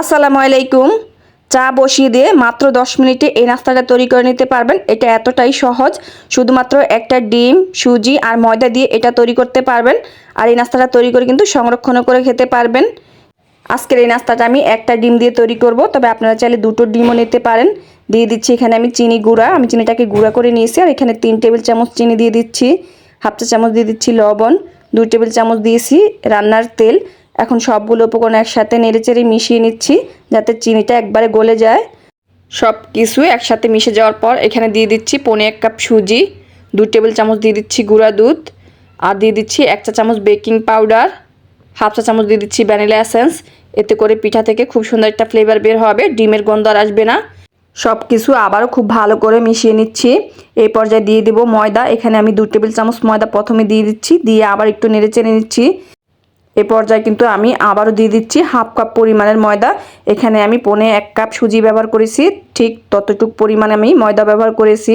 আসসালামু আলাইকুম। চা বসিয়ে দিয়ে মাত্র দশ মিনিটে এই নাস্তাটা তৈরি করে নিতে পারবেন। এটা এতটাই সহজ, শুধুমাত্র একটা ডিম, সুজি আর ময়দা দিয়ে এটা তৈরি করতে পারবেন। আর এই নাস্তাটা তৈরি করে কিন্তু সংরক্ষণ করে খেতে পারবেন। আজকের এই নাস্তাটা আমি একটা ডিম দিয়ে তৈরি করব, তবে আপনারা চাইলে দুটো ডিমও নিতে পারেন। দিয়ে দিচ্ছি এখানে আমি চিনি গুঁড়া। আমি চিনিটাকে গুঁড়া করে নিয়েছি আর এখানে তিন টেবিল চামচ চিনি দিয়ে দিচ্ছি। হাফ চা চামচ দিয়ে দিচ্ছি লবণ। দুই টেবিল চামচ দিয়েছি রান্নার তেল। এখন সবগুলো উপকরণ একসাথে নেড়েচেড়ে মিশিয়ে নিচ্ছি যাতে চিনিটা একবারে গলে যায়। সব কিছু একসাথে মিশে যাওয়ার পর এখানে দিয়ে দিচ্ছি পনে এক কাপ সুজি, দু টেবিল চামচ দিয়ে দিচ্ছি গুঁড়া দুধ, আর দিয়ে দিচ্ছি এক চা চামচ বেকিং পাউডার, হাফ চা চামচ দিয়ে দিচ্ছি ভ্যানিলা এসেন্স। এতে করে পিঠা থেকে খুব সুন্দর একটা ফ্লেভার বের হবে, ডিমের গন্ধ আর আসবে না। সব কিছু আবারও খুব ভালো করে মিশিয়ে নিচ্ছি। এই পর্যায়ে দিয়ে দিব ময়দা, এখানে আমি দু টেবিল চামচ ময়দা প্রথমে দিয়ে দিচ্ছি, দিয়ে আবার একটু নেড়ে চেড়ে নিচ্ছি। এ পর্যায়ে কিন্তু আমি আবারও দিয়ে দিচ্ছি হাফ কাপ পরিমাণের ময়দা। এখানে আমি পনে এক কাপ সুজি ব্যবহার করেছি। ঠিক ততটুক পরিমাণে আমি ময়দা ব্যবহার করেছি।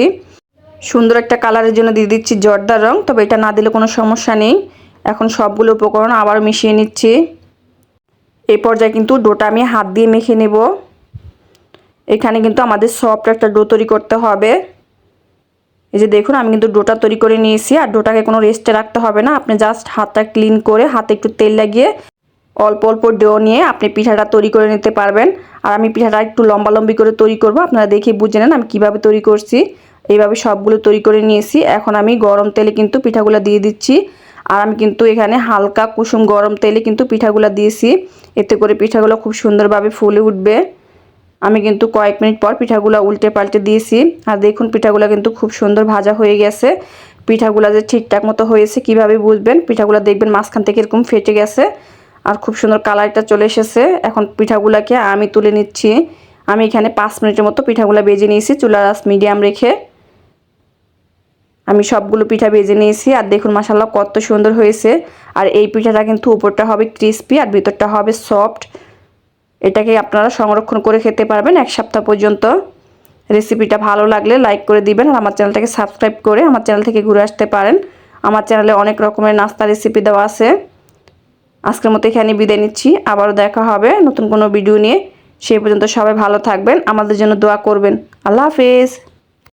সুন্দর একটা কালারের জন্য দিয়ে দিচ্ছি জর্দার রং, তবে এটা না দিলে কোনো সমস্যা নেই। এখন সবগুলো উপকরণ আবার মিশিয়ে নিচ্ছি। এই পর্যায়ে কিন্তু ডোটা আমি হাত দিয়ে মেখে নেব। এখানে কিন্তু আমাদের সফট একটা ডো তৈরি করতে হবে। এই যে দেখুন, আমি কিন্তু ডোটা তৈরি করে নিয়েছি আর ডোটাকে কোনো রেস্টে রাখতে হবে না। আপনি জাস্ট হাতটা ক্লিন করে হাতে একটু তেল লাগিয়ে অল্প অল্প ডো নিয়ে আপনি পিঠাটা তৈরি করে নিতে পারবেন। আর আমি পিঠাটা একটু লম্বা লম্বি করে তৈরি করব। আপনারা দেখে বুঝে নেন আমি কীভাবে তৈরি করছি। এইভাবে সবগুলো তৈরি করে নিয়েছি। এখন আমি গরম তেলে কিন্তু পিঠাগুলো দিয়ে দিচ্ছি। আর আমি কিন্তু এখানে হালকা কুসুম গরম তেলে কিন্তু পিঠাগুলো দিয়েছি। এতে করে পিঠাগুলো খুব সুন্দরভাবে ফুলে উঠবে। আমি কিন্তু কয়েক মিনিট পর পিঠাগুলো উল্টে পাল্টে দিয়েছি। আর দেখুন, পিঠাগুলো কিন্তু খুব সুন্দর ভাজা হয়ে গেছে। পিঠাগুলো যে ঠিকঠাক মতো হয়েছে কীভাবে বুঝবেন? পিঠাগুলো দেখবেন মাঝখান থেকে এরকম ফেটে গেছে। আর খুব সুন্দর কালারটা চলে এসেছে। এখন পিঠাগুলোকে আমি তুলে নিচ্ছি। আমি এখানে পাঁচ মিনিটের মতো পিঠাগুলো বেজে নিয়েছি চুলার আস মিডিয়াম রেখে। আমি সবগুলো পিঠা বেজে নিয়েছি। আর দেখুন মাসাল্লাহ কত সুন্দর হয়েছে। আর এই পিঠাটা কিন্তু উপরটা হবে ক্রিস্পি আর ভিতরটা হবে সফট। এটাকে আপনারা সংরক্ষণ করে খেতে পারবেন এক সপ্তাহ পর্যন্ত। রেসিপিটা ভালো লাগলে লাইক করে দিবেন আর আমার চ্যানেলটাকে সাবস্ক্রাইব করে আমার চ্যানেল থেকে ঘুরে আসতে পারেন। আমার চ্যানেলে অনেক রকমের নাস্তা রেসিপি দেওয়া আছে। আজকের মতো এখানে বিদায় নিচ্ছি। আবারও দেখা হবে নতুন কোনো ভিডিও নিয়ে। সেই পর্যন্ত সবাই ভালো থাকবেন, আমাদের জন্য দোয়া করবেন। আল্লাহ হাফেজ।